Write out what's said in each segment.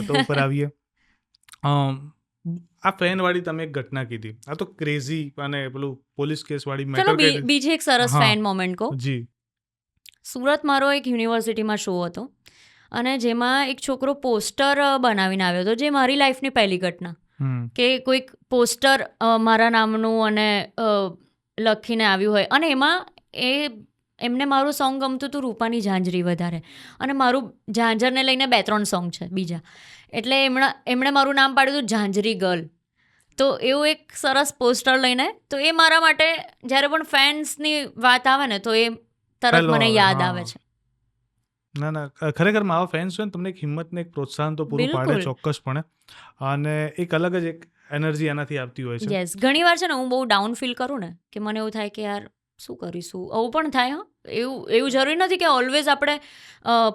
વાતો ઉપર આવીએ. આ ફેન વાળી તમે એક ઘટના કીધી. આ તો ક્રેઝી અને પેલું પોલીસ કેસ વાળી મેટર બીજી એક સરસ ફેન મોમેન્ટ કો જી. સુરત મારો એક યુનિવર્સિટીમાં શો હતો અને જેમાં એક છોકરો પોસ્ટર બનાવીને આવ્યો હતો જે મારી લાઈફની પહેલી ઘટના. કે કોઈક પોસ્ટર મારા નામનું અને લખીને આવ્યું હોય. અને એમાં એ એમને મારું સોંગ ગમતું હતું રૂપાની ઝાંઝરી વધારે. અને મારું ઝાંઝરને લઈને બે ત્રણ સોંગ છે બીજા. એટલે એમણે એમણે મારું નામ પાડ્યું હતું ઝાંઝરી ગર્લ. તો એવું એક સરસ પોસ્ટર લઈને તો એ મારા માટે જ્યારે પણ ફેન્સની વાત આવે ને તો એ તરત મને યાદ આવે છે. ના ના ખરેખર મારા ફેન્સ છે ને તમને એક હિંમત ને એક પ્રોત્સાહન તો પૂરું પાડે. ચોક્કસપણે. અને એક અલગ જ એક એનર્જી એનાથી આવતી હોય છે. યસ ઘણી વાર છે ને હું બહુ ડાઉન ફીલ કરું ને કે મને એવું થાય કે યાર શું કરીશું? આવું પણ થાય હા. એવું એવું જરૂરી નથી કે ઓલવેઝ આપણે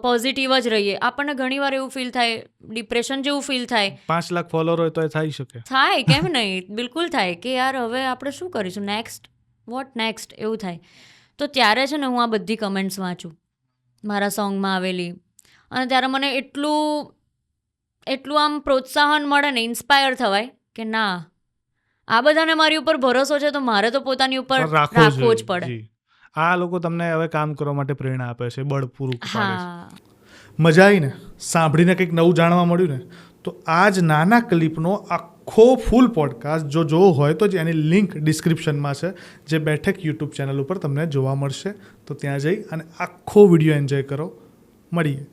પોઝિટિવ જ રહીએ. આપણને ઘણીવાર એવું ફીલ થાય ડિપ્રેશન જેવું ફીલ થાય. પાંચ લાખ ફોલોઅર હોય તો એ થઈ શકે. થાય કેમ નહીં? બિલકુલ થાય કે યાર હવે આપણે શું કરીશું? નેક્સ્ટ વોટ નેક્સ્ટ એવું થાય. તો ત્યારે છે ને હું આ બધી કમેન્ટ્સ વાંચું મારા સોંગમાં આવેલી. અને ત્યારે મને એટલું એટલું આમ પ્રોત્સાહન મળે ને ઇન્સ્પાયર થવાય કે ના આ બધાને મારી ઉપર ભરોસો છે તો મારે તો પોતાની ઉપર રાખવો જ પડે. આ લોકો તમને હવે કામ કરવા માટે પ્રેરણા આપે છે બળ પૂરું પાડે છે. મજા આવી ને? સાંભળીને કંઈક નવું જાણવા મળ્યું ને? તો આ જ નાના ક્લિપનો આખો ફૂલ પોડકાસ્ટ જો જોવો હોય તો જ એની લિંક ડિસ્ક્રિપ્શનમાં છે જે બેઠક યુટ્યુબ ચેનલ ઉપર તમને જોવા મળશે. તો ત્યાં જઈ અને આખો વીડિયો એન્જોય કરો. મળીએ.